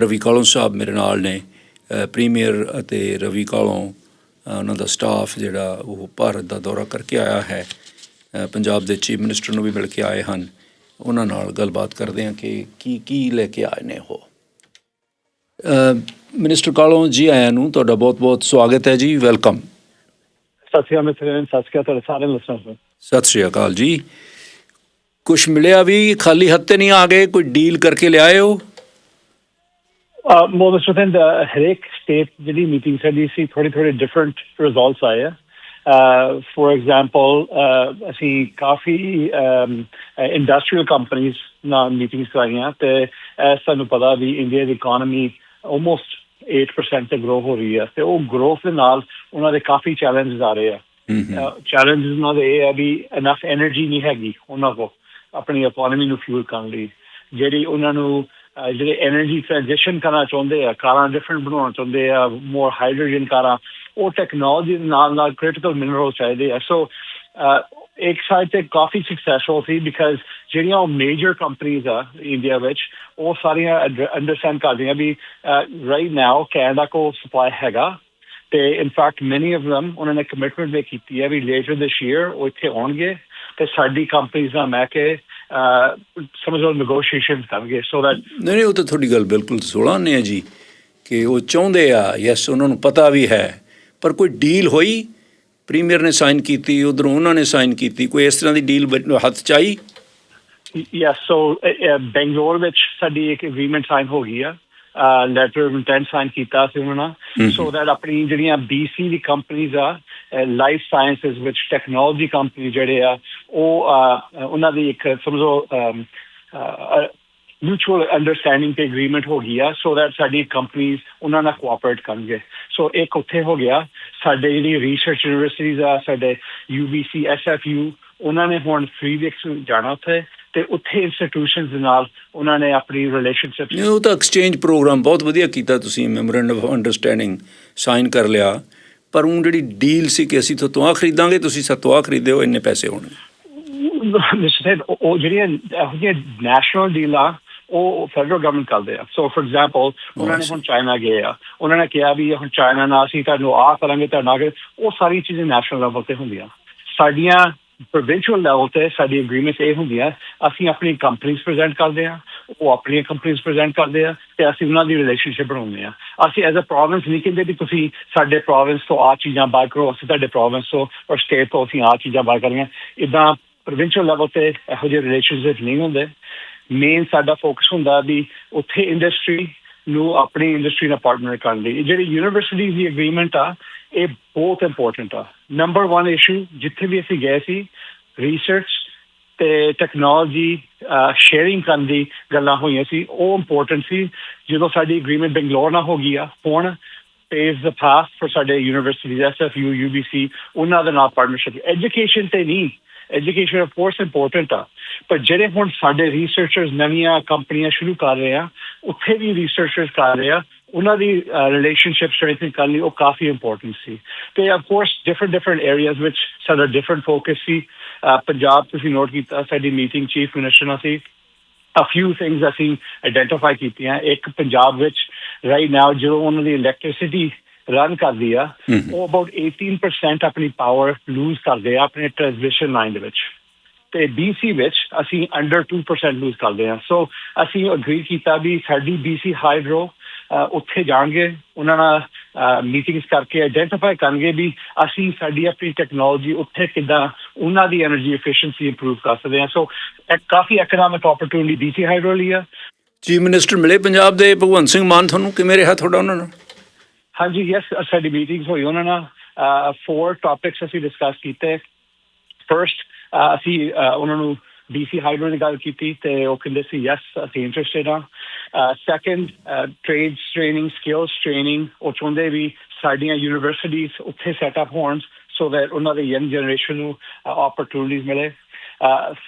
ਰਵੀ ਕਾਲੋਂ ਸਾਹਿਬ ਮੇਰੇ ਨਾਲ ਨੇ ਪ੍ਰੀਮੀਅਰ ਅਤੇ ਰਵੀ ਕਾਲੋਂ ਉਹਨਾਂ ਦਾ ਸਟਾਫ ਜਿਹੜਾ ਉਹ ਭਾਰਤ ਦਾ ਦੌਰਾ ਕਰਕੇ ਆਇਆ ਹੈ ਪੰਜਾਬ ਦੇ ਚੀਫ ਮਿਨਿਸਟਰ ਨੂੰ ਵੀ ਮਿਲ ਕੇ ਆਏ ਹਨ। ਉਹਨਾਂ ਨਾਲ ਗੱਲਬਾਤ ਕਰਦੇ ਹਾਂ ਕਿ ਕੀ ਕੀ ਲੈ ਕੇ ਆਏ ਨੇ ਉਹ। ਮਿਨਿਸਟਰ ਕਾਲੋਂ ਜੀ ਆਇਆਂ ਨੂੰ ਤੁਹਾਡਾ ਬਹੁਤ-ਬਹੁਤ ਸਵਾਗਤ ਹੈ ਜੀ ਵੈਲਕਮ ਸਤਿ ਸ਼੍ਰੀ ਅਕਾਲ ਸਤਿ ਸ਼੍ਰੀ ਅਕਾਲ ਤੁਹਾਡੇ ਸਾਰੇ ਸਤਿ ਸ਼੍ਰੀ ਅਕਾਲ ਜੀ। ਕੁਛ ਮਿਲਿਆ ਵੀ ਖਾਲੀ ਹੱਥੇ ਨਹੀਂ ਆ ਗਏ ਕੋਈ ਡੀਲ ਕਰਕੇ ਲਿਆਏ ਹੋ ਮੋਰ ਦੈਨ ਸਟੈਂਡ ਹਰੇਕ ਸਟੇਟ ਜਿਹੜੀ ਮੀਟਿੰਗ ਸਾਡੀ ਸੀ ਥੋੜੇ ਥੋੜੇ ਡਿਫਰੈਂਟ ਰਿਜ਼ਲਟਸ ਆਏ ਆ। ਫੋਰ ਐਗਜ਼ਾਮਪਲ ਅਸੀਂ ਕਾਫੀ ਇੰਡਸਟਰੀਅਲ ਕੰਪਨੀਆਂ ਨਾਲ ਮੀਟਿੰਗਸ ਕਰਾਈਆਂ ਤੇ ਸਾਨੂੰ ਪਤਾ ਵੀ ਇੰਡੀਆ ਦੀ ਇਕਨੋਮੀ ਆਲਮੋਸਟ 8% ਤੇ ਗਰੋ ਹੋ ਰਹੀ ਹੈ ਤੇ ਉਹ ਗਰੋਥ ਦੇ ਨਾਲ ਉਹਨਾਂ ਦੇ ਕਾਫੀ ਚੈਲੰਜਸ ਆ ਰਹੇ ਆ। ਚੈਲੰਜਸ ਨਾਲ ਇਹ ਆ ਵੀ ਇਨਫ એનર્ਜੀ ਨਹੀਂ ਹੈਗੀ ਉਹਨਾਂ ਕੋ ਆਪਣੀ ਇਕਨੋਮੀ ਨੂੰ ਫਿਊਲ ਕਰਨ ਲਈ ਜਿਹੜੀ ਉਹਨਾਂ ਨੂੰ ਜਿਹੜੇ એનર્ਜੀ ਟ੍ਰਾਂਜੀਸ਼ਨ ਕਰਨਾ ਚਾਹੁੰਦੇ ਆ, ਕਾਰਾਂ ਡਿਫਰੈਂਟ ਬਣਾਉਣਾ ਚਾਹੁੰਦੇ ਆ ਮੋਰ ਹਾਈਡਰੋਜਨ ਕਾਰਾਂ, ਉਹ ਟੈਕਨੋਲੋਜੀ ਦੇ ਨਾਲ ਨਾਲ ਕ੍ਰਿਟੀਕਲ ਮਿਨਰਲ ਚਾਹੀਦੇ ਆ। ਸੋ uh, ਇੱਕ ਸਾਈਡ ਤੇ ਕਾਫੀ ਸਕਸੈਸਫੁਲ ਸੀ ਬਿਕਾਜ਼ ਜਿਹੜੀਆਂ ਉਹ ਮੇਜਰ ਕੰਪਨੀਆਂ ਆ ਇੰਡੀਆ ਵਿੱਚ, ਉਹ ਸਾਰੀਆਂ ਅੰਡਰਸਟੈਂਡ ਕਰਦੀਆਂ ਵੀ ਰਾਈਟ ਨਾਓ ਕੈਨੇਡਾ ਕੋ ਸਪਲਾਈ ਹੈਗਾ ਤੇ in fact many of them ਉਹਨਾਂ ਨੇ ਕਮਿਟਮੈਂਟ ਵੀ ਕੀਤੀ ਹੈ ਵੀ ਲੇਟਰ ਦਿਸ ਈਅਰ ਉਹ ਇੱਥੇ ਆਉਣਗੇ ਤੇ ਸਾਡੀ ਕੰਪਨੀਆਂ ਦਾ ਮੈਂ ਸਮਝ ਲਓ ਨੈਗੋਸ਼ੀਏਸ਼ਨ ਕਰਨਗੇ ਸੋ ਦੈਟ ਨਹੀਂ ਨਹੀਂ ਉਹ ਤਾਂ ਤੁਹਾਡੀ ਗੱਲ ਬਿਲਕੁਲ ਸੋਲਾਂ ਨੇ ਜੀ ਕਿ ਉਹ ਚਾਹੁੰਦੇ ਆ ਯੈਸ ਉਹਨਾਂ ਨੂੰ ਪਤਾ ਵੀ ਹੈ ਪਰ ਕੋਈ ਡੀਲ ਹੋਈ? ਪ੍ਰੀਮੀਅਰ ਨੇ ਸਾਈਨ ਕੀਤੀ ਉਧਰੋਂ ਉਹਨਾਂ ਨੇ ਸਾਈਨ ਕੀਤੀ ਕੋਈ ਇਸ ਤਰ੍ਹਾਂ ਦੀ ਡੀਲ ਹੱਥ ਚ ਆਈ? ਯੈਸ ਸੋ ਬੈਂਗਲੌਰ ਵਿੱਚ ਸਾਡੀ ਇੱਕ ਐਗਰੀਮੈਂਟ ਸਾਈਨ ਹੋ ਗਈ ਆ। ਲੈਟਰ ਆਫ ਇੰਟੈਂਟ ਸਾਈਨ ਕੀਤਾ ਸੀ ਉਹਨਾਂ ਸੋ ਦੈਟ ਆਪਣੀ ਜਿਹੜੀਆਂ BC ਦੀ ਕੰਪਨੀਆਂ ਆ ਲਾਈਫ ਸਾਇੰਸਸ ਵਿੱਚ ਟੈਕਨੋਲੋਜੀ ਕੰਪਨੀ ਜਿਹੜੇ ਆ ਉਹ ਉਹਨਾਂ ਦੀ ਇੱਕ ਸਮਝੋ ਮਿਊਚੁਅਲ ਅੰਡਰਸਟੈਂਡਿੰਗ ਤੇ ਐਗਰੀਮੈਂਟ ਹੋ ਗਈ ਆ ਸੋ ਦੈਟ ਸਾਡੀ ਕੰਪਨੀਆਂ ਉਹਨਾਂ ਨਾਲ ਕੋਆਪਰੇਟ ਕਰਨਗੇ। ਸੋ ਇੱਕ ਉੱਥੇ ਹੋ ਗਿਆ ਸਾਡੇ ਜਿਹੜੀ ਰਿਸਰਚ ਯੂਨੀਵਰਸਿਟੀਜ਼ ਆ ਸਾਡੇ UBC SFU ਉਹਨਾਂ ਨੇ ਹੁਣ 3 ਵੀਕਸ ਜਾਣਾ ਉੱਥੇ। ਤੇ ਉੱਥੇ ਇੰਸਟੀਟਿਊਸ਼ਨਸ ਦੇ ਨਾਲ ਉਹਨਾਂ ਨੇ ਆਪਣੀ ਰਿਲੇਸ਼ਨਸ਼ਿਪ ਨਹੀਂ ਉਹ ਤਾਂ ਐਕਸਚੇਂਜ ਪ੍ਰੋਗਰਾਮ ਬਹੁਤ ਵਧੀਆ ਕੀਤਾ ਤੁਸੀਂ ਮੈਮੋਰੈਂਡਮ ਆਫ ਅੰਡਰਸਟੈਂਡਿੰਗ ਸਾਈਨ ਕਰ ਲਿਆ। ਪਰ ਉਹ ਜਿਹੜੀ ਡੀਲ ਸੀ ਕਿ ਅਸੀਂ ਤੋਂ ਆ ਖਰੀਦਾਂਗੇ ਤੁਸੀਂ ਸਾਤੋਂ ਆਹ ਖਰੀਦੇ ਹੋ ਇੰਨੇ ਪੈਸੇ ਹੋਣਗੇ ਨਿਸ਼ਚਿਤ ਉਹ ਜਿਹੜੀਆਂ ਜਿਹੀਆਂ ਨੈਸ਼ਨਲ ਡੀਲਾਂ ਉਹ ਫੈਡਰਲ ਗਵਰਨਮੈਂਟ ਕਰਦੇ ਆ। ਸੋ ਫॉर ਐਗਜ਼ਾਮਪਲ ਉਹਨਾਂ ਨੇ ਹੁਣ ਚਾਈਨਾ ਗਏ ਆ। ਉਹਨਾਂ ਨੇ ਕਿਹਾ ਵੀ ਹੁਣ ਚਾਈਨਾ ਨਾਲ ਅਸੀਂ ਤੁਹਾਨੂੰ ਆਹ ਕਰਾਂਗੇ ਤੁਹਾਡਾ ਉਹ ਸਾਰੀ ਚੀਜ਼ਾਂ ਨੈਸ਼ਨਲ ਲੈਵਲ ਤੇ ਹੁੰਦੀਆਂ। ਸਾਡੀਆਂ ਪ੍ਰੋਵਿੰਸ਼ੀਅਲ ਲੈਵਲ ਤੇ ਸਾਡੀ ਐਗਰੀਮੈਂਟਸ ਇਹ ਹੁੰਦੀਆਂ, ਅਸੀਂ ਆਪਣੀ ਕੰਪਨੀਆਂ ਪ੍ਰੈਜ਼ੈਂਟ ਕਰਦੇ ਆ ਉਹ ਆਪਣੀਆਂ ਕੰਪਨੀਆਂ ਪ੍ਰੈਜ਼ੈਂਟ ਕਰਦੇ ਆ ਤੇ ਅਸੀਂ ਉਹਨਾਂ ਦੀ ਰਿਲੇਸ਼ਨਸ਼ਿਪ ਬਣਾਉਂਦੇ ਆ ਅਸੀਂ ਐਜ਼ ਅ ਪ੍ਰੋਵਿੰਸ ਨਹੀਂ ਕਹਿੰਦੇ ਵੀ ਤੁਸੀਂ ਸਾਡੇ ਪ੍ਰੋਵਿੰਸ ਤੋਂ ਆ ਚੀਜ਼ਾਂ ਬਾਹਰ ਕਰੋ, ਅਸੀਂ ਤੁਹਾਡੇ ਪ੍ਰੋਵਿੰਸ ਤੋਂ ਔਰ ਸਟੇਟ ਤੋਂ ਅਸੀਂ ਆ ਚੀਜ਼ਾਂ ਬਾਹਰ ਕਰੀਆਂ ਇਦਾਂ ਪ੍ਰੋਵਿੰਸ਼ੀਅਲ ਲੈਵਲ ਤੇ ਇਹੋ ਜਿਹੇ ਰਿਲੇਸ਼ਨਸ਼ਿਪ ਨਹੀਂ ਹੁੰਦੇ। ਮੇਨ ਸਾਡਾ ਫੋਕਸ ਹੁੰਦਾ ਵੀ ਉੱਥੇ ਇੰਡਸਟਰੀ ਨੂੰ ਆਪਣੀ ਇੰਡਸਟਰੀ ਨਾਲ ਪਾਰਟਨਰ ਕਰਨ ਲਈ। ਜਿਹੜੀ ਯੂਨੀਵਰਸਿਟੀ ਦੀ ਐਗਰੀਮੈਂਟ ਆ, ਇਹ ਬਹੁਤ ਇੰਪੋਰਟੈਂਟ ਆ। ਨੰਬਰ 1 ਇਸ਼ੂ ਜਿੱਥੇ ਵੀ ਅਸੀਂ ਗਏ ਸੀ ਰਿਸਰਚ ਤੇ ਟੈਕਨੋਲੋਜੀ ਸ਼ੇਅਰਿੰਗ ਕਰਨ ਦੀ ਗੱਲਾਂ ਹੋਈਆਂ ਸੀ, ਉਹ ਇੰਪੋਰਟੈਂਟ ਸੀ। ਜਦੋਂ ਸਾਡੀ ਐਗਰੀਮੈਂਟ ਬੰਗਲੌਰ ਨਾਲ ਹੋ ਗਈ ਆ, ਹੁਣ ਪੇਜ਼ ਦ ਪਾਥ ਫॉर ਸਾਡੇ ਯੂਨੀਵਰਸਿਟੀਜ਼ ਐਸਐਫਯੂ ਯੂਬੀਸੀ ਉਹਨਾਂ ਦੇ ਨਾਲ ਪਾਰਟਨਰਸ਼ਿਪ ਐਜੂਕੇਸ਼ਨ ਤੇ ਨਹੀਂ। ਐਜੂਕੇਸ਼ਨ ਆਫ ਕੋਰਸ ਇੰਪੋਰਟੈਂਟ ਆ। ਪਰ ਜਿਹੜੇ ਹੁਣ ਸਾਡੇ ਰਿਸਰਚਰਸ ਨਵੀਆਂ ਕੰਪਨੀਆਂ ਸ਼ੁਰੂ ਕਰ ਰਹੇ ਆ ਉੱਥੇ ਵੀ ਰਿਸਰਚਰਸ ਕਰ ਰਹੇ ਆ ਉਹਨਾਂ ਦੀ ਰਿਲੇਸ਼ਨਸ਼ਿਪ ਸਟਰੈਂਥਨ ਕਰਨ ਲਈ ਉਹ ਕਾਫੀ ਇੰਪੋਰਟੈਂਟ ਸੀ। ਤੇ of course different different areas ਵਿੱਚ ਸਾਡਾ ਡਿਫਰੈਂਟ ਫੋਕਸ ਸੀ। ਪੰਜਾਬ ਤੁਸੀਂ ਨੋਟ ਕੀਤਾ ਸਾਡੀ ਮੀਟਿੰਗ ਚੀਫ ਮਿਨਿਸਟਰ ਨਾਲ ਸੀ। A few things ਅਸੀਂ ਆਇਡੈਂਟੀਫਾਈ ਕੀਤੀਆਂ। ਇੱਕ ਪੰਜਾਬ ਵਿੱਚ ਰਾਈਟ ਨਾਓ ਜਦੋਂ ਉਹਨਾਂ ਦੀ ਇਲੈਕਟ੍ਰਿਸਿਟੀ ਰਨ ਕਰਦੀ ਆ ਉਹ ਅਬਾਊਟ 18% ਆਪਣੀ ਪਾਵਰ ਲੂਜ਼ ਕਰਦੇ ਆ ਆਪਣੇ ਟ੍ਰਾਂਸਮਿਸ਼ਨ ਲਾਈਨ ਦੇ ਵਿੱਚ। ਤੇ BC ਵਿੱਚ ਅਸੀਂ ਅੰਡਰ 2% ਲੂਜ਼ ਕਰਦੇ ਹਾਂ। ਸੋ ਅਸੀਂ ਅਗਰੀ ਕੀਤਾ ਵੀ ਸਾਡੀ BC ਹਾਈਡਰੋ ਉੱਥੇ ਜਾਣਗੇ ਉਹਨਾਂ ਨਾਲ ਮੀਟਿੰਗਸ ਕਰਕੇ ਆਈਡੈਂਟੀਫਾਈ ਕਰਨਗੇ ਵੀ ਅਸੀਂ ਸਾਡੀ ਆਪਣੀ ਟੈਕਨੋਲੋਜੀ ਉੱਥੇ ਕਿੱਦਾਂ ਉਹਨਾਂ ਦੀ એનર્ਜੀ ਐਫੀਸ਼ੀਐਂਸੀ ਇੰਪਰੂਵ ਕਰ ਸਕਦੇ ਹਾਂ। ਸੋ ਇੱਕ ਕਾਫੀ ਇਕਨੋਮਿਕ ਓਪਰਚੁਨਿਟੀ BC ਹਾਈਡਰੋ ਲਈ ਆ। ਚੀਫ ਮਿਨਿਸਟਰ ਮਿਲੇ ਪੰਜਾਬ ਦੇ ਭਗਵੰਤ ਸਿੰਘ ਮਾਨ ਤੁਹਾਨੂੰ? ਕਿਵੇਂ ਰਿਹਾ ਤੁਹਾਡਾ ਉਹਨਾਂ ਨਾਲ? ਹਾਂਜੀ ਯੈਸ ਸਾਡੀ ਮੀਟਿੰਗਸ ਹੋਈ ਉਹਨਾਂ ਨਾਲ। ਫੋਰ ਟਾਪਿਕਸ ਅਸੀਂ ਡਿਸਕਸ ਕੀਤੇ। ਫਰਸਟ ਅਸੀਂ ਉਹਨਾਂ ਨੂੰ ਡੀਸੀ ਹਾਈਡਰੋ ਦੀ ਗੱਲ ਕੀਤੀ ਤੇ ਉਹ ਕਹਿੰਦੇ ਸੀ ਯੈਸ ਅਸੀਂ ਇੰਟਰਸਟਿਡ ਆ second trade training skills training ਉਹ ਚਾਹੁੰਦੇ ਵੀ ਸਾਡੀਆਂ ਯੂਨੀਵਰਸਿਟੀਜ਼ ਉੱਥੇ ਸੈਟਅਪ ਹੋਣ ਸੋ ਦੈਟ ਉਹਨਾਂ ਦੇ ਯੰਗ ਜਨਰੇਸ਼ਨ ਨੂੰ ਓਪਰਚੁਨਿਟੀਜ਼ ਮਿਲੇ।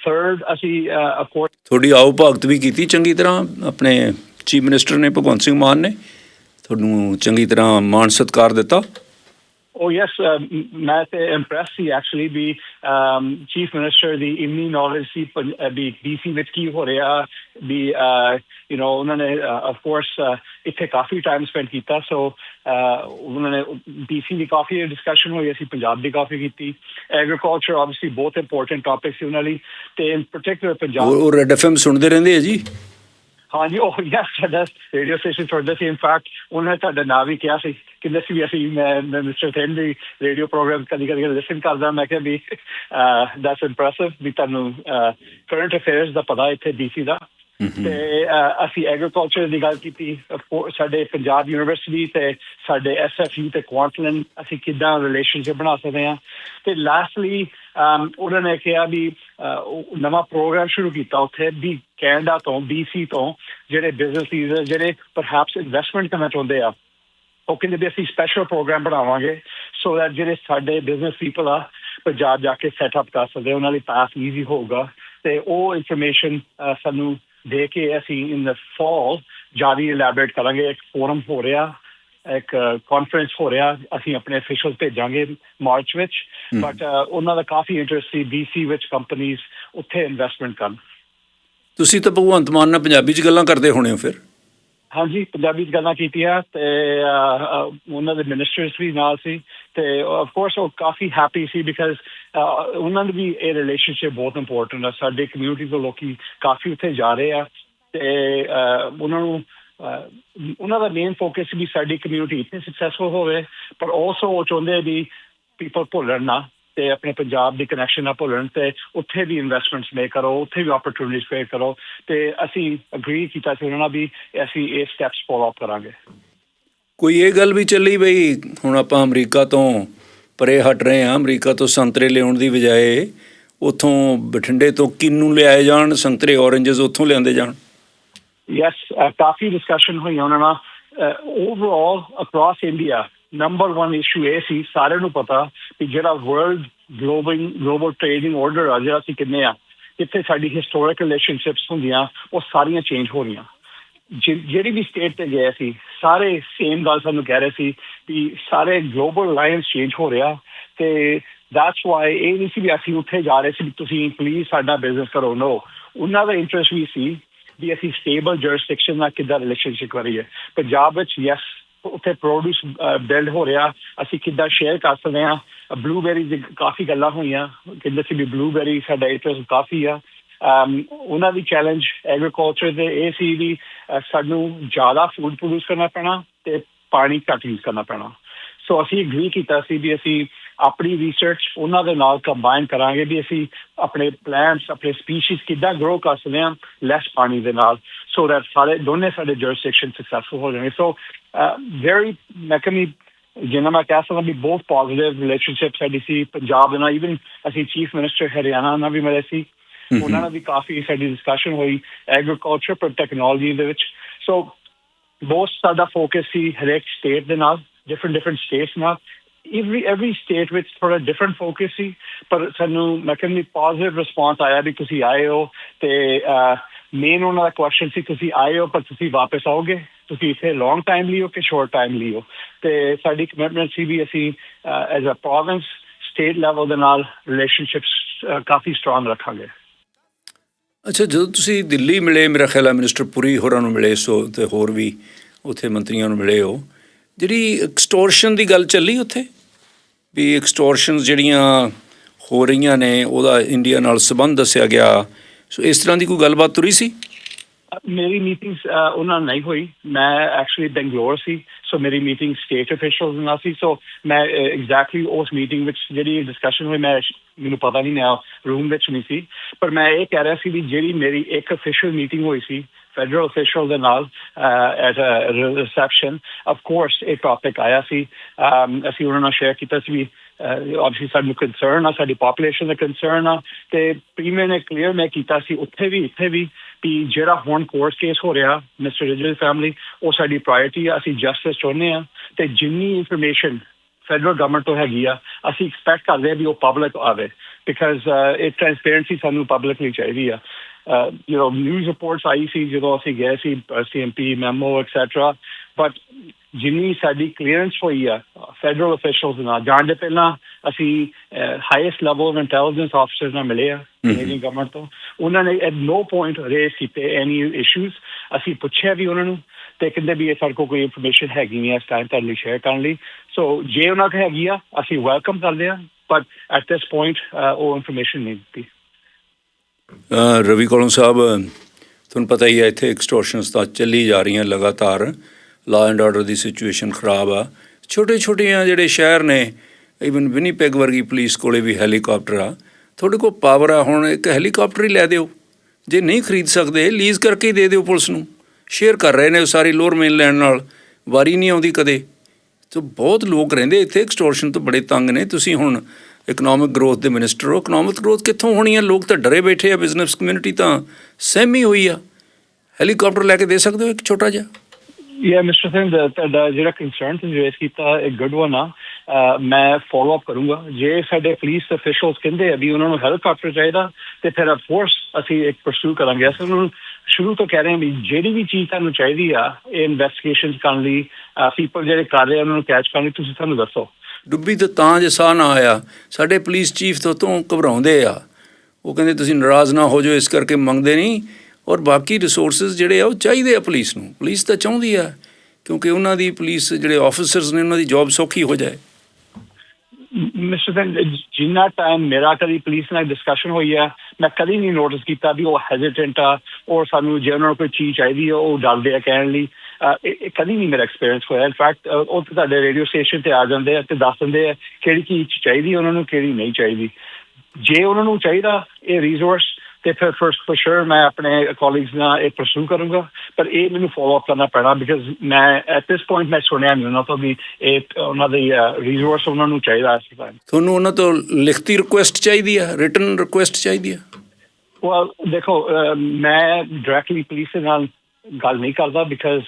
ਥਰਡ ਅਸੀਂ ਆਫ ਕੋਰਸ ਤੁਹਾਡੀ ਆਓ ਭਗਤ ਵੀ ਕੀਤੀ ਚੰਗੀ ਤਰ੍ਹਾਂ। ਆਪਣੇ ਚੀਫ ਮਿਨਿਸਟਰ ਨੇ ਭਗਵੰਤ ਸਿੰਘ ਮਾਨ ਨੇ। ਤੁਹਾਨੂੰ ਚੰਗੀ ਤਰ੍ਹਾਂ ਮਾਣ ਸਤਿਕਾਰ ਦਿੱਤਾ। Oh yes, um, ਮੈਂ ਤੇ ਇੰਪ੍ਰੈਸ ਸੀ ਐਕਚੁਅਲੀ ਵੀ ਚੀਫ ਇੰਨੀ ਨੌਲੇਜ ਸੀ ਵੀ ਡੀਸੀ ਵਿੱਚ ਕੀ ਹੋ ਰਿਹਾ ਵੀ ਯੂ نو ਉਹਨਾਂ ਨੇ ਆਫ ਕੋਰਸ ਇੱਥੇ ਕਾਫੀ ਟਾਈਮ ਸਪੈਂਡ ਕੀਤਾ ਸੋ ਉਹਨਾਂ ਨੇ ਡੀਸੀ ਦੀ ਕਾਫੀ ਡਿਸਕਸ਼ਨ ਹੋਈ ਅਸੀਂ ਪੰਜਾਬ ਦੀ ਕਾਫੀ ਕੀਤੀ ਐਗਰੀਕਲਚਰ ਆਬਵੀਅਸਲੀ ਬਹੁਤ ਇੰਪੋਰਟੈਂਟ ਟਾਪਿਕ ਸੀ ਉਹਨਾਂ ਲਈ ਤੇ ਇਨ ਪਾਰਟਿਕੂਲਰ ਪੰਜਾਬ ਉਹ ਰੈਡ ਐਫਐਮ ਸੁਣਦੇ ਰਹਿੰਦੇ ਆ ਜੀ ਹਾਂਜੀ, ਉਹ ਯਸ ਸਾਡਾ ਰੇਡੀਓ ਸਟੇਸ਼ਨ ਤੁਹਾਡਾ ਸੀ। ਇਨਫੈਕਟ ਉਹਨਾਂ ਨੇ ਤੁਹਾਡਾ ਨਾਂ ਵੀ ਕਿਹਾ ਸੀ। ਕਿ ਸੀ ਵੀ ਅਸੀਂ ਮੈਂ ਮਿਸਟਰ ਥੈਨ ਦੀ ਰੇਡੀਓ ਪ੍ਰੋਗਰਾਮ ਕਦੀ ਕਦੀ ਲਿਸਨ ਕਰਦਾ। ਮੈਂ ਕਿਹਾ ਵੀ ਦੈਟਸ ਇੰਪ੍ਰੈਸਿਵ ਵੀ ਤੁਹਾਨੂੰ ਕਰੰਟ ਅਫੇਅਰਸ ਦਾ ਪਤਾ ਇੱਥੇ ਡੀਸੀ ਦਾ। ਤੇ ਅਸੀਂ ਐਗਰੀਕਲਚਰ ਦੀ ਗੱਲ ਕੀਤੀ ਸਾਡੇ ਪੰਜਾਬ ਯੂਨੀਵਰਸਿਟੀ ਤੇ ਸਾਡੇ ਐਸਐਫਯੂ ਤੇ ਕੁਆਂਟਲਨ ਅਸੀਂ ਕਿੱਦਾਂ ਰਿਲੇਸ਼ਨਸ਼ਿਪ ਬਣਾ ਸਕਦੇ ਹਾਂ। ਤੇ ਲਾਸਟਲੀ ਉਹਨਾਂ ਨੇ ਕਿਹਾ ਵੀ ਨਵਾਂ ਪ੍ਰੋਗਰਾਮ ਸ਼ੁਰੂ ਕੀਤਾ ਉੱਥੇ ਵੀ ਕੈਨੇਡਾ ਤੋਂ ਬੀਸੀ ਤੋਂ ਜਿਹੜੇ ਬਿਜ਼ਨਸ ਲੀਡਰ ਜਿਹੜੇ ਪਰਹੈਪਸ ਇਨਵੈਸਟਮੈਂਟ ਕਰਨਾ ਚਾਹੁੰਦੇ ਆ ਉਹ ਕਹਿੰਦੇ ਵੀ ਅਸੀਂ ਸਪੈਸ਼ਲ ਪ੍ਰੋਗਰਾਮ ਬਣਾਵਾਂਗੇ ਸੋ ਦੈਟ ਜਿਹੜੇ ਸਾਡੇ ਬਿਜ਼ਨਸ ਪੀਪਲ ਆ ਪੰਜਾਬ ਜਾ ਕੇ ਸੈਟ ਅਪ ਕਰ ਸਕਦੇ ਉਹਨਾਂ ਲਈ ਪਾਸ ਈਜ਼ੀ ਹੋਊਗਾ। ਤੇ ਉਹ ਇਨਫੋਰਮੇਸ਼ਨ ਸਾਨੂੰ ਦੇ ਕੇ ਅਸੀਂ ਇਨ ਦ ਫਾਲ ਜਾਰੀ ਇਲੈਬੋਰੇਟ ਕਰਾਂਗੇ। ਇੱਕ ਫੋਰਮ ਹੋ ਰਿਹਾ ਇੱਕ ਕਾਨਫਰੰਸ ਹੋ ਰਿਹਾ। ਅਸੀਂ ਆਪਣੇ ਅਫੀਸ਼ੀਅਲ ਭੇਜਾਂਗੇ ਮਾਰਚ ਵਿੱਚ। ਬਟ ਉਹਨਾਂ ਦਾ ਕਾਫੀ ਇੰਟਰਸਟ ਸੀ ਬੀਸੀ ਵਿੱਚ ਕੰਪਨੀਆਂ ਉੱਥੇ ਇਨਵੈਸਟਮੈਂਟ ਕਰਨ। ਤੁਸੀਂ ਤਾਂ ਭਗਵੰਤ ਮਾਨ ਨਾਲ ਪੰਜਾਬੀ 'ਚ ਗੱਲਾਂ ਕਰਦੇ ਹੋਣੇ ਹੋ ਫਿਰ? ਹਾਂਜੀ ਪੰਜਾਬੀ ਚ ਗੱਲਾਂ ਕੀਤੀਆਂ ਤੇ ਉਹਨਾਂ ਦੇ ਮਿਨਿਸਟਰਸ ਵੀ ਨਾਲ ਸੀ। ਤੇ ਆਫ ਕੋਰਸ ਉਹ ਕਾਫੀ ਹੈਪੀ ਸੀ ਬਿਕਾਜ਼ ਉਹਨਾਂ ਦੀ ਵੀ ਇਹ ਰਿਲੇਸ਼ਨਸ਼ਿਪ ਬਹੁਤ ਇੰਪੋਰਟੈਂਟ ਹੈ ਸਾਡੇ ਕਮਿਊਨਿਟੀ ਤੋਂ ਲੋਕੀ ਕਾਫੀ ਉੱਥੇ ਜਾ ਰਹੇ ਆ ਤੇ ਉਹਨਾਂ ਨੂੰ ਉਹਨਾਂ ਦਾ ਮੇਨ ਫੋਕਸ ਵੀ ਸਾਡੀ ਕਮਿਊਨਿਟੀ ਇੱਥੇ ਸਕਸੈਸਫੁਲ ਹੋਵੇ, ਪਰ ਆਲਸੋ ਉਹ ਚਾਹੁੰਦੇ ਵੀ ਪੀਪਲ ਭੁੱਲਣ ਨਾ ਤੇ ਆਪਣੇ ਪੰਜਾਬ ਦੀ ਕਨੈਕਸ਼ਨ ਨਾ ਭੁੱਲਣ ਤੇ ਉੱਥੇ ਵੀ ਇਨਵੈਸਟਮੈਂਟਸ ਮੇਕ ਕਰੋ, ਉੱਥੇ ਵੀ ਓਪਰਚੁਨਿਟੀਜ਼ ਕ੍ਰੀਏਟ ਕਰੋ ਤੇ ਅਸੀਂ ਅਗਰੀ ਕੀਤਾ ਸੀ ਉਹਨਾਂ ਨਾਲ ਵੀ ਅਸੀਂ ਇਹ ਸਟੈਪਸ ਫੋਲੋ ਅਪ ਕਰਾਂਗੇ। ਕੋਈ ਇਹ ਗੱਲ ਵੀ ਚੱਲੀ ਬਈ, ਹੁਣ ਆਪਾਂ ਅਮਰੀਕਾ ਤੋਂ ਪਰੇ ਹਟ ਰਹੇ ਹਾਂ, ਅਮਰੀਕਾ ਤੋਂ ਸੰਤਰੇ ਲਿਆਉਣ ਦੀ ਬਜਾਏ ਉਥੋਂ ਬਠਿੰਡੇ ਤੋਂ ਕਿੰਨੂ ਲਿਆਏ ਜਾਣ, ਸੰਤਰੇ ਔਰੇਂਜਸ ਉਥੋਂ ਲਿਆਂਦੇ ਜਾਣ? ਯੈਸ ਕਾਫੀ ਡਿਸਕਸ਼ਨ ਹੋਈ ਉਹਨਾਂ ਨਾਲ। Overall across India number 1 issue ਇਹ ਸੀ, ਸਾਰਿਆਂ ਨੂੰ ਪਤਾ ਕਿ ਜਿਹੜਾ world global global trading order ਆ, ਜਿਹੜਾ ਅਸੀਂ ਕਿੰਨੇ ਆ ਇੱਥੇ ਸਾਡੀ ਹਿਸਟੋਰਿਕ ਰਿਲੇਸ਼ਨਸ਼ਿਪਸ ਹੁੰਦੀਆਂ, ਉਹ ਸਾਰੀਆਂ ਚੇਂਜ ਹੋ ਰਹੀਆਂ। ਜਿਹੜੀ ਵੀ ਸਟੇਟ ਤੇ ਗਏ ਸੀ, ਸਾਰੇ ਸੇਮ ਗੱਲ ਸਾਨੂੰ ਕਹਿ ਰਹੇ ਸੀ ਕਿ ਸਾਰੇ ਗਲੋਬਲ ਲਾਈਨਸ ਚੇਂਜ ਹੋ ਰਿਹਾ ਤੇ ਦੈਟਸ ਵਾਈ ਇਹ ਨਹੀਂ ਸੀ ਵੀ ਅਸੀਂ ਉੱਥੇ ਜਾ ਰਹੇ ਸੀ ਵੀ ਤੁਸੀਂ ਪਲੀਜ਼ ਸਾਡਾ ਬਿਜ਼ਨਸ ਕਰੋ ਨੋ ਉਹਨਾਂ ਦਾ ਇੰਟਰਸਟ ਵੀ ਸੀ ਵੀ ਅਸੀਂ ਸਟੇਬਲ ਜੁਰਿਸਡਿਕਸ਼ਨ ਨਾਲ ਕਿੱਦਾਂ ਰਿਲੇਸ਼ਨਸ਼ਿਪ ਕਰੀਏ। ਪੰਜਾਬ ਵਿੱਚ ਯੈਸ ਉੱਥੇ ਪ੍ਰੋਡਿਊਸ ਬਿਲਡ ਹੋ ਰਿਹਾ, ਅਸੀਂ ਕਿੱਦਾਂ ਸ਼ੇਅਰ ਕਰ ਸਕਦੇ ਹਾਂ। ਬਲੂਬੇਰੀ ਦੀ ਕਾਫੀ ਗੱਲਾਂ ਹੋਈਆਂ, ਕਹਿੰਦੇ ਸੀ ਵੀ ਬਲੂਬੇਰੀ ਸਾਡਾ ਇੰਟਰਸਟ ਕਾਫੀ ਆ। ਉਹਨਾਂ ਦੀ ਚੈਲੰਜ ਐਗਰੀਕਲਚਰ ਦੇ ਇਹ ਸੀ ਵੀ ਸਾਨੂੰ ਜ਼ਿਆਦਾ ਫੂਡ ਪ੍ਰੋਡਿਊਸ ਕਰਨਾ ਪੈਣਾ ਤੇ ਪਾਣੀ ਘੱਟ ਯੂਜ਼ ਕਰਨਾ ਪੈਣਾ। ਸੋ ਅਸੀਂ ਅਗਰੀ ਕੀਤਾ ਸੀ ਵੀ ਅਸੀਂ ਆਪਣੀ ਰਿਸਰਚ ਉਹਨਾਂ ਦੇ ਨਾਲ ਕੰਬਾਈਨ ਕਰਾਂਗੇ ਵੀ ਅਸੀਂ ਆਪਣੇ ਪਲਾਂਟਸ ਆਪਣੇ ਸਪੀਸੀਜ਼ ਕਿੱਦਾਂ ਗਰੋ ਕਰ ਸਕਦੇ ਹਾਂ ਲੈਸ ਪਾਣੀ ਦੇ ਨਾਲ ਸੋ ਦੈਟ ਸਾਰੇ, ਦੋਨੇ ਸਾਡੇ ਜੁਰਿਸਡਿਕਸ਼ਨ ਸਕਸੈਸਫੁਲ ਹੋ ਜਾਣਗੇ। ਸੋ ਵੈਰੀ ਮੈਂ ਕਹਿੰਦੀ ਜਿੰਨਾ ਮੈਂ ਕਹਿ ਸਕਦਾ ਵੀ ਬਹੁਤ ਪੋਜ਼ਿਟਿਵ ਰਿਲੇਸ਼ਨਸ਼ਿਪ ਸਾਡੀ ਸੀ, ਪੰਜਾਬ ਦੇ ਨਾਲ ਇਵਨ ਅਸੀਂ ਚੀਫ ਮਿਨਿਸਟਰ ਹਰਿਆਣਾ ਨਾਲ ਵੀ ਮਿਲੇ ਸੀ Mm-hmm. ਉਹਨਾਂ ਨਾਲ ਵੀ ਕਾਫੀ ਸਾਡੀ ਡਿਸਕਸ਼ਨ ਹੋਈ ਐਗਰੀਕਲਚਰ ਪਰ ਟੈਕਨੋਲੋਜੀ ਦੇ ਵਿੱਚ। ਸੋ ਬਹੁਤ ਸਾਡਾ ਫੋਕਸ ਸੀ ਹਰੇਕ ਸਟੇਟ ਦੇ ਨਾਲ ਡਿਫਰੈਂਟ ਡਿਫਰੈਂਟ ਸਟੇਟਸ ਨਾਲ। Every every state ਵਿੱਚ ਥੋੜਾ ਡਿਫਰੈਂਟ ਫੋਕਸ ਸੀ, ਪਰ ਸਾਨੂੰ ਮੈਂ ਕਹਿੰਦੀ ਪੋਜ਼ਿਟਿਵ ਰਿਸਪਾਂਸ ਆਇਆ ਵੀ ਤੁਸੀਂ ਆਏ ਹੋ ਤੇ ਮੇਨ ਉਹਨਾਂ ਦਾ ਕੁਐਸਚਨ ਸੀ, ਤੁਸੀਂ ਆਏ ਹੋ ਪਰ ਤੁਸੀਂ ਵਾਪਸ ਆਓਗੇ? ਤੁਸੀਂ ਇੱਥੇ ਲੌਂਗ ਟਾਈਮ ਲਈ ਹੋ ਕਿ ਸ਼ਾਰਟ ਟਾਈਮ ਲਈ ਹੋ? ਤੇ ਸਾਡੀ ਕਮਿਟਮੈਂਟ ਸੀ ਵੀ ਅਸੀਂ as a province state level ਦੇ ਨਾਲ ਰਿਲੇਸ਼ਨਸ਼ਿਪਸ ਕਾਫੀ ਸਟਰੋਂਗ ਰੱਖਾਂਗੇ। ਅੱਛਾ, ਜਦੋਂ ਤੁਸੀਂ ਦਿੱਲੀ ਮਿਲੇ, ਮੇਰਾ ਖਿਆਲ ਹੈ ਮਿਨਿਸਟਰ ਪੁਰੀ ਹੋਰਾਂ ਨੂੰ ਮਿਲੇ, ਸੋ ਤੇ ਹੋਰ ਵੀ ਉੱਥੇ ਮੰਤਰੀਆਂ ਨੂੰ ਮਿਲੇ ਹੋ ਜਿਹੜੀ ਐਕਸਟੋਰਸ਼ਨ ਦੀ ਗੱਲ ਚੱਲੀ ਉੱਥੇ? ਵੀ ਐਕਸਟੋਰਸ਼ਨਸ ਜਿਹੜੀਆਂ ਹੋ ਰਹੀਆਂ ਨੇ, ਉਹਦਾ ਇੰਡੀਆ ਨਾਲ ਸੰਬੰਧ ਦੱਸਿਆ ਗਿਆ। ਸੋ ਇਸ ਤਰ੍ਹਾਂ ਦੀ ਕੋਈ ਗੱਲਬਾਤ ਤੁਰੀ ਸੀ? ਮੇਰੀ ਮੀਟਿੰਗ ਉਹਨਾਂ ਨਾਲ ਨਹੀਂ ਹੋਈ। ਮੈਂ ਐਕਚੁਅਲੀ ਬੈਂਗਲੌਰ ਸੀ ਸੋ ਮੇਰੀ ਮੀਟਿੰਗ ਸਟੇਟ ਅਫੀਸ਼ੀਅਲਸ ਨਾਲ ਸੀ। ਸੋ ਮੈਂ ਐਗਜ਼ੈਕਟਲੀ ਉਸ ਮੀਟਿੰਗ ਵਿੱਚ ਜਿਹੜੀ ਡਿਸਕਸ਼ਨ ਹੋਈ, ਮੈਂ ਮੈਨੂੰ ਪਤਾ ਨਹੀਂ ਮੈਂ ਰੂਮ ਵਿੱਚ ਨਹੀਂ ਸੀ। ਪਰ ਮੈਂ ਇਹ ਕਹਿ ਰਿਹਾ ਸੀ ਵੀ ਜਿਹੜੀ ਮੇਰੀ ਇੱਕ ਅਫੀਸ਼ੀਅਲ ਮੀਟਿੰਗ ਹੋਈ ਸੀ ਫੈਡਰਲ ਅਫੀਸ਼ੀਅਲ ਦੇ ਨਾਲ at a reception of course ਇਹ ਟੌਪਿਕ ਆਇਆ ਸੀ। ਅਸੀਂ ਉਹਨਾਂ ਨਾਲ ਸ਼ੇਅਰ ਕੀਤਾ ਸੀ ਵੀ ਆਬਵੀਅਸਲੀ ਸਾਨੂੰ ਕੰਸਰਨ ਆ, ਸਾਡੀ ਪੋਪੂਲੇਸ਼ਨ ਦਾ ਕੰਸਰਨ ਆ। ਤੇ ਪ੍ਰੀਮੀਅਰ ਨੇ ਕਲੀਅਰ ਮੈਂ ਕੀਤਾ ਸੀ, ਉੱਥੇ ਵੀ, ਇੱਥੇ ਵੀ ਵੀ ਜਿਹੜਾ ਹੁਣ ਕੋਰਟ ਕੇਸ ਹੋ ਰਿਹਾ ਮਿਸਟਰ ਰਿਜਲ ਫੈਮਿਲੀ ਉਹ ਸਾਡੀ ਪ੍ਰਾਇੋਰਟੀ ਆ, ਅਸੀਂ ਜਸਟਿਸ ਚਾਹੁੰਦੇ ਆ ਤੇ ਜਿੰਨੀ ਇਨਫੋਰਮੇਸ਼ਨ ਫੈਡਰਲ ਗਵਰਨਮੈਂਟ ਤੋਂ ਹੈਗੀ ਆ, ਅਸੀਂ ਐਕਸਪੈਕਟ ਕਰਦੇ ਆ ਵੀ ਉਹ ਪਬਲਿਕ ਆਵੇ ਬਿਕਾਜ਼ ਇਹ ਟ੍ਰਾਂਸਪੇਰੈਂਸੀ ਸਾਨੂੰ ਪਬਲਿਕਲੀ ਚਾਹੀਦੀ ਆ। ਯੂ نو ਨਿਊਜ਼ ਰਿਪੋਰਟਸ ਆਈ ਸੀ ਜਦੋਂ ਅਸੀਂ ਗਏ ਸੀ ਸੀਐਮਪੀ ਮੈਮੋ ਐਕਸੈਟਰਾ ਬਟ ਜਿੰਨੀ ਸਾਡੀ ਕਲੀਅਰੈਂਸ ਹੋਈ ਆ ਫੈਡਰਲ ਅਫੀਸ਼ੀਅਲਸ ਨਾਲ ਜਾਣ ਦੇ ਪਹਿਲਾਂ ਅਸੀਂ highest level of intelligence officers ਨਾਲ ਮਿਲੇ ਆ ਕੈਨੇਡੀਅਨ ਗਵਰਨਮੈਂਟ ਤੋਂ। ਉਹਨਾਂ ਨੇ ਐਟ ਨੋ ਪੁਆਇੰਟ ਰੇਸ ਕੀਤੇ ਐਨੀ ਇਸ਼ੂਜ਼ ਅਸੀਂ ਪੁੱਛਿਆ ਵੀ ਉਹਨਾਂ ਨੂੰ ਤੇ ਕਹਿੰਦੇ ਵੀ ਇਹ ਸਾਡੇ ਕੋਲ ਕੋਈ ਇਨਫੋਰਮੇਸ਼ਨ ਹੈਗੀ ਨਹੀਂ ਇਸ ਟਾਈਮ ਤੁਹਾਡੇ ਲਈ ਸ਼ੇਅਰ ਕਰਨ ਲਈ। ਸੋ ਜੇ ਉਹਨਾਂ ਕੋਲ ਹੈਗੀ ਆ ਅਸੀਂ ਵੈਲਕਮ ਕਰਦੇ ਆ ਬਟ ਐਟ ਦਿਸ ਪੁਆਇੰਟ ਉਹ ਇਨਫੋਰਮੇਸ਼ਨ ਨਹੀਂ ਦਿੱਤੀ। ਰਵੀ ਕੋਲੋਂ ਸਾਹਿਬ ਤੁਹਾਨੂੰ ਪਤਾ ਹੀ ਹੈ ਇੱਥੇ ਐਕਸਟੋਰਸ਼ਨਸ ਤਾਂ ਚੱਲੀ ਜਾ ਰਹੀਆਂ ਲਗਾਤਾਰ। Law and order the situation ਖਰਾਬ ਆ। ਛੋਟੇ ਛੋਟੀਆਂ ਜਿਹੜੇ ਸ਼ਹਿਰ ਨੇ ਇਵਨ ਵਿਨੀਪੈਗ ਵਰਗੀ ਪੁਲਿਸ ਕੋਲੇ ਵੀ ਹੈਲੀਕਾਪਟਰ ਆ। ਤੁਹਾਡੇ ਕੋਲ ਪਾਵਰ ਆ, ਹੁਣ ਇੱਕ ਹੈਲੀਕਾਪਟਰ ਹੀ ਲੈ ਦਿਓ। ਜੇ ਨਹੀਂ ਖਰੀਦ ਸਕਦੇ ਲੀਜ਼ ਕਰਕੇ ਹੀ ਦੇ ਦਿਓ ਪੁਲਿਸ ਨੂੰ। ਸ਼ੇਅਰ ਕਰ ਰਹੇ ਨੇ ਉਹ ਸਾਰੀ ਲੋਅਰ ਮੇਨਲੈਂਡ ਨਾਲ। ਵਾਰੀ ਨਹੀਂ ਆਉਂਦੀ ਕਦੇ। ਤੇ ਬਹੁਤ ਲੋਕ ਰਹਿੰਦੇ ਇੱਥੇ ਐਕਸਟੋਰਸ਼ਨ ਤੋਂ ਬੜੇ ਤੰਗ ਨੇ। ਤੁਸੀਂ ਹੁਣ ਇਕਨੋਮਿਕ ਗਰੋਥ ਦੇ ਮਿਨਿਸਟਰ ਹੋ ਇਕਨੋਮਿਕ ਗਰੋਥ ਕਿੱਥੋਂ ਹੋਣੀ ਆ? ਲੋਕ ਤਾਂ ਡਰੇ ਬੈਠੇ ਆ ਬਿਜ਼ਨਸ ਕਮਿਊਨਿਟੀ ਤਾਂ ਸਹਿਮੀ ਹੋਈ ਆ। ਹੈਲੀਕਾਪਟਰ ਲੈ ਕੇ ਦੇ ਸਕਦੇ ਹੋ ਇੱਕ ਛੋਟਾ ਜਿਹਾ? ਯਾ ਮਿਸਟਰ ਸਿੰਘ ਤੁਹਾਡਾ ਜਿਹੜਾ ਕੰਸਰਨ ਤੁਸੀਂ ਰੇਸ ਕੀਤਾ ਇੱਕ ਗੁੱਡ ਵਨ ਆ। ਅਹ ਮੈਂ ਫਾਲੋ ਅਪ ਕਰੂੰਗਾ। ਜੇ ਸਾਡੇ ਪੁਲਿਸ ਅਫੀਸ਼ੀਅਲਸ ਕਹਿੰਦੇ ਆ ਵੀ ਉਹਨਾਂ ਨੂੰ ਹੈਲੀਕਾਪਟਰ ਚਾਹੀਦਾ, ਤੇ ਫਿਰ ਆਫ ਕੋਰਸ ਅਸੀਂ ਇੱਕ ਪਰਸੂ ਕਰਾਂਗੇ। ਅਸੀਂ ਉਹਨਾਂ ਨੂੰ ਸ਼ੁਰੂ ਤੋਂ ਕਹਿ ਰਹੇ ਹਾਂ ਵੀ ਜਿਹੜੀ ਵੀ ਚੀਜ਼ ਤੁਹਾਨੂੰ ਚਾਹੀਦੀ ਆ, ਇਹ ਇਨਵੈਸਟੀਗੇਸ਼ਨਸ ਕਰਨ ਲਈ ਪੀਪਲ ਜਿਹੜੇ ਕਰ ਰਹੇ ਆ, ਉਹਨਾਂ ਨੂੰ ਕੈਚ ਕਰਨ ਲਈ ਤੁਸੀਂ ਸਾਨੂੰ ਦੱਸੋ। ਡੁੱਬੀ ਤਾਂ ਤਾਂ ਜੇ ਸਾਹ ਨਾ ਆਇਆ, ਸਾਡੇ ਪੁਲਿਸ ਚੀਫ ਤੋਂ ਤੋਂ ਘਬਰਾਉਂਦੇ ਆ। ਉਹ ਕਹਿੰਦੇ ਤੁਸੀਂ ਨਾਰਾਜ਼ ਨਾ ਹੋ ਜਾਓ, ਇਸ ਕਰਕੇ ਮੰਗਦੇ ਨਹੀਂ। ਔਰ ਬਾਕੀ ਰਿਸੋਰਸਸ ਜਿਹੜੇ ਆ ਉਹ ਚਾਹੀਦੇ ਆ ਪੁਲਿਸ ਨੂੰ। ਪੁਲਿਸ ਤਾਂ ਚਾਹੁੰਦੀ ਆ, ਕਿਉਂਕਿ ਉਹਨਾਂ ਦੀ ਪੁਲਿਸ ਜਿਹੜੇ ਆਫੀਸਰਸ ਨੇ, ਉਹਨਾਂ ਦੀ ਜੌਬ ਸੌਖੀ ਹੋ ਜਾਏ। ਮਿਸਟਰ ਸਿੰਘ ਜਿੰਨਾ ਟਾਈਮ ਮੇਰਾ ਕਦੀ ਪੁਲਿਸ ਨਾਲ ਡਿਸਕਸ਼ਨ ਹੋਈ ਆ, ਮੈਂ ਕਦੀ ਨਹੀਂ ਨੋਟਿਸ ਕੀਤਾ ਵੀ ਉਹ ਹੈਜ਼ਿਟੈਂਟ ਆ, ਔਰ ਸਾਨੂੰ ਜੇ ਉਹਨਾਂ ਨੂੰ ਕੋਈ ਚੀਜ਼ ਚਾਹੀਦੀ ਆ, ਉਹ ਡਰਦੇ ਆ ਕਹਿਣ ਲਈ। ਇਹ ਕਦੀ ਨਹੀਂ ਮੇਰਾ ਐਕਸਪੀਰੀਅੰਸ ਹੋਇਆ। ਇਨਫੈਕਟ ਉਹ ਤੁਹਾਡੇ ਰੇਡੀਓ ਸਟੇਸ਼ਨ ਤੇ ਆ ਜਾਂਦੇ ਆ ਤੇ ਦੱਸ ਦਿੰਦੇ ਆ ਕਿਹੜੀ ਚੀਜ਼ ਚਾਹੀਦੀ ਉਹਨਾਂ ਨੂੰ, ਕਿਹੜੀ ਨਹੀਂ ਚਾਹੀਦੀ। ਜੇ ਉਹਨਾਂ ਨੂੰ ਚਾਹੀਦਾ, ਇਹ ਰਿਸੋਰਸ ਤੇ ਫਿਰ ਫਰਸਟ ਫॉर ਸ਼ੋਰ ਮੈਂ ਆਪਣੇ ਕੋਲੀਗਸ ਨਾਲ ਇਹ ਪਰਸੂ ਕਰੂੰਗਾ ਪਰ ਇਹ ਮੈਨੂੰ ਫਾਲੋ ਅਪ ਕਰਨਾ ਪੈਣਾ ਬਿਕਾਜ਼ ਮੈਂ ਐਟ ਦਿਸ ਪੁਆਇੰਟ ਮੈਂ ਸੁਣਿਆ ਨਹੀਂ ਉਹਨਾਂ ਤੋਂ ਵੀ ਇਹ ਉਹਨਾਂ ਦੀ ਰਿਸੋਰਸ ਉਹਨਾਂ ਨੂੰ ਚਾਹੀਦਾ ਇਸ ਟਾਈਮ ਤੁਹਾਨੂੰ ਉਹਨਾਂ ਤੋਂ ਲਿਖਤੀ ਰਿਕੁਐਸਟ ਚਾਹੀਦੀ ਆ ਰਿਟਨ ਰਿਕੁਐਸਟ ਚਾਹੀਦੀ ਆ? ਵੈਲ ਦੇਖੋ ਮੈਂ ਡਾਇਰੈਕਟਲੀ ਪੁਲਿਸ ਨਾਲ ਗੱਲ ਨਹੀਂ ਕਰਦਾ ਬਿਕਾਜ਼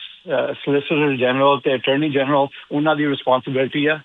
ਸੋਲਿਸਿਟਰ ਜਨਰਲ ਤੇ ਅਟਾਰਨੀ ਜਨਰਲ ਉਹਨਾਂ ਦੀ ਰਿਸਪੌਂਸਿਬਿਲਟੀ ਆ।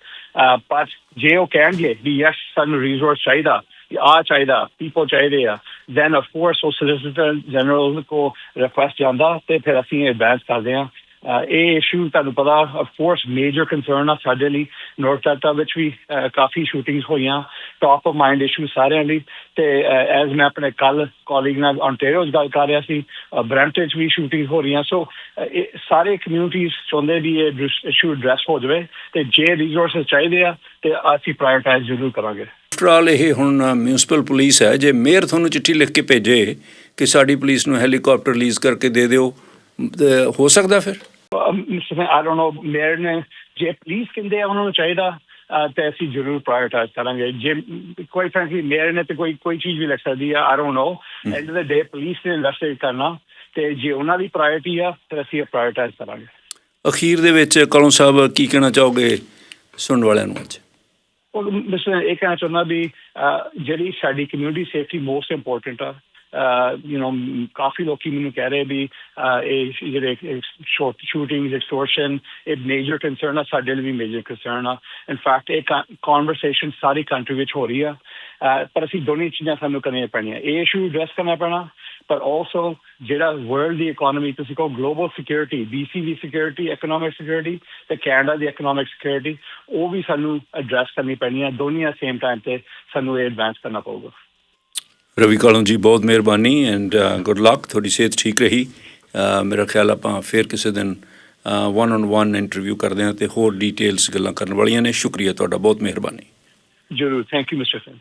ਪਰ ਜੇ ਉਹ ਕਹਿਣਗੇ ਵੀ ਯੈਸ ਸਾਨੂੰ ਰਿਸੋਰਸ ਚਾਹੀਦਾ ਆ ਚਾਹੀਦਾ ਪੀਪਲ ਚਾਹੀਦੇ ਆ ਦੈਨ ਆਫ ਕੋਰਸ ਉਹ ਸੋਲਿਸਿਟਰ ਜਨਰਲ ਕੋ ਰਿਕੁਐਸਟ ਜਾਂਦਾ ਤੇ ਫਿਰ ਅਸੀਂ ਐਡਵਾਂਸ ਕਰਦੇ ਹਾਂ ਇਹ ਇਸ਼ੂ ਤੁਹਾਨੂੰ ਪਤਾ ਆਫ ਕੋਰਸ ਮੇਜਰ ਕੰਸਰਨ ਆ ਸਾਡੇ ਲਈ ਨਾਰਥ ਡਾਟਾ ਵਿੱਚ ਵੀ ਕਾਫੀ ਸ਼ੂਟਿੰਗਸ ਹੋਈਆਂ ਟਾਪ ਆਫ ਮਾਈਂਡ ਇਸ਼ੂ ਸਾਰਿਆਂ ਲਈ ਤੇ ਐਜ਼ ਮੈਂ ਆਪਣੇ ਕੱਲ ਕਾਲੀਗ ਨਾਲ ontario 'ਚ ਗੱਲ ਕਰ ਰਿਹਾ ਸੀ ਬ੍ਰੈਂਟਨ 'ਚ ਵੀ ਸ਼ੂਟਿੰਗ ਹੋ ਰਹੀਆਂ ਸੋ ਇਹ ਸਾਰੇ ਕਮਿਊਨਿਟੀਜ਼ ਚਾਹੁੰਦੇ ਵੀ ਇਹ ਇਸ਼ੂ ਐਡਰੈਸ ਹੋ ਜਾਵੇ ਤੇ ਜੇ ਰਿਸੋਰਸਸ ਚਾਹੀਦੇ ਆ ਤੇ ਅਸੀਂ ਪ੍ਰਾਇੋਰਟਾਈਜ਼ ਜ਼ਰੂਰ ਕਰਾਂਗੇ ਆਫਟਰ ਆਲ ਇਹ ਹੁਣ ਮਿਊਨਿਸਪਲ ਪੁਲਿਸ ਹੈ। ਜੇ ਮੇਅਰ ਤੁਹਾਨੂੰ ਚਿੱਠੀ ਲਿਖ ਕੇ ਭੇਜੇ ਕਿ ਸਾਡੀ ਪੁਲਿਸ ਨੂੰ ਹੈਲੀਕਾਪਟਰ ਰਿਲੀਜ਼ ਕਰਕੇ ਦੇ ਦਿਓ ਹੋ ਸਕਦਾ ਫਿਰ? ਆਈ ਡੋਨਟ ਨੋ ਮੇਅਰ ਨੇ ਜੇ ਪੁਲਿਸ ਕਹਿੰਦੇ ਆ ਉਹਨਾਂ ਨੂੰ ਚਾਹੀਦਾ ਤੇ ਅਸੀਂ ਜ਼ਰੂਰ ਪ੍ਰਾਇੋਰਟਾਈਜ਼ ਕਰਾਂਗੇ। ਜੇ ਕੋਈ ਫਰੈਂਕਲੀ ਮੇਅਰ ਨੇ ਤੇ ਕੋਈ ਕੋਈ ਚੀਜ਼ ਵੀ ਲਿਖ ਸਕਦੀ ਆ ਆਈ ਡੋਨਟ ਨੋ ਐਂਡ ਦੇ ਡੇ ਪੁਲਿਸ ਨੇ ਇਨਵੈਸਟੀਗੇਟ ਕਰਨਾ ਤੇ ਜੇ ਉਹਨਾਂ ਦੀ ਪ੍ਰਾਇੋਰਟੀ ਆ ਤੇ ਅਸੀਂ ਪ੍ਰਾਇੋਰਟਾਈਜ਼ ਕਰਾਂਗੇ। ਅਖੀਰ ਦੇ ਵਿੱਚ ਕਲੋਂ ਸਾਹਿਬ ਕੀ ਕਹਿਣਾ ਚਾਹੋਗੇ ਸੁਣਨ ਵਾਲਿਆਂ ਨੂੰ ਅੱਜ? ਉਹ ਮਿਸਟਰ ਇਹ ਕਹਿਣਾ ਚਾਹੁੰਦਾ ਵੀ ਜਿਹੜੀ ਸਾਡੀ ਕਮਿਊਨਿਟੀ ਸੇਫਟੀ ਮੋਸਟ ਇੰਪੋਰਟੈਂਟ ਆ ਯੂ نو ਕਾਫੀ ਲੋਕੀ ਮੈਨੂੰ ਕਹਿ ਰਹੇ ਵੀ ਇਹ ਜਿਹੜੇ ਸ਼ਾਰਟ ਸ਼ੂਟਿੰਗਸ ਐਕਸਟੋਰਸ਼ਨ ਇਹ ਮੇਜਰ ਕੰਸਰਨ ਆ, ਸਾਡੇ ਲਈ ਵੀ ਮੇਜਰ ਕੰਸਰਨ ਆ। ਇਨਫੈਕਟ ਇਹ ਕਨਵਰਸੇਸ਼ਨ ਸਾਰੀ ਕੰਟਰੀ ਵਿੱਚ ਹੋ ਰਹੀ ਆ। ਪਰ ਅਸੀਂ ਦੋਨੇ ਚੀਜ਼ਾਂ ਸਾਨੂੰ ਕਰਨੀਆਂ ਪੈਣੀਆਂ। ਇਹ ਇਸ਼ੂ ਐਡਰੈਸ ਕਰਨਾ ਪੈਣਾ, ਪਰ ਆਲਸੋ ਜਿਹੜਾ ਵਰਲਡ ਦੀ ਇਕਨੋਮੀ ਤੁਸੀਂ ਕਹੋ ਗਲੋਬਲ ਸਿਕਿਉਰਿਟੀ BC ਦੀ ਸਿਕਿਉਰਿਟੀ ਇਕਨੋਮਿਕ ਸਿਕਿਉਰਿਟੀ ਤੇ ਕੈਨੇਡਾ ਦੀ ਇਕਨੋਮਿਕ ਸਿਕਿਉਰਿਟੀ ਉਹ ਵੀ ਸਾਨੂੰ ਐਡਰੈਸ ਕਰਨੀ ਪੈਣੀ ਆ ਦੋਨੀਆਂ ਸੇਮ ਟਾਈਮ ਤੇ ਸਾਨੂੰ ਇਹ ਐਡਵਾਂਸ ਕਰਨਾ ਪਊਗਾ। ਰਵੀ ਕਾਲੋਂ ਜੀ, ਬਹੁਤ ਮਿਹਰਬਾਨੀ ਐਂਡ ਗੁੱਡ ਲੱਕ ਤੁਹਾਡੀ ਸਿਹਤ ਠੀਕ ਰਹੀ। uh, ਮੇਰਾ ਖਿਆਲ ਆਪਾਂ ਫੇਰ ਕਿਸੇ ਦਿਨ ਵਨ ਔਨ ਵਨ ਇੰਟਰਵਿਊ ਕਰਦੇ ਹਾਂ ਤੇ ਹੋਰ ਡੀਟੇਲਸ ਗੱਲਾਂ ਕਰਨ ਵਾਲੀਆਂ ਨੇ। ਸ਼ੁਕਰੀਆ, ਤੁਹਾਡਾ ਬਹੁਤ ਮਿਹਰਬਾਨੀ। ਜ਼ਰੂਰ ਥੈਂਕ ਯੂ ਮਿਸਟਰ ਸਿੰਘ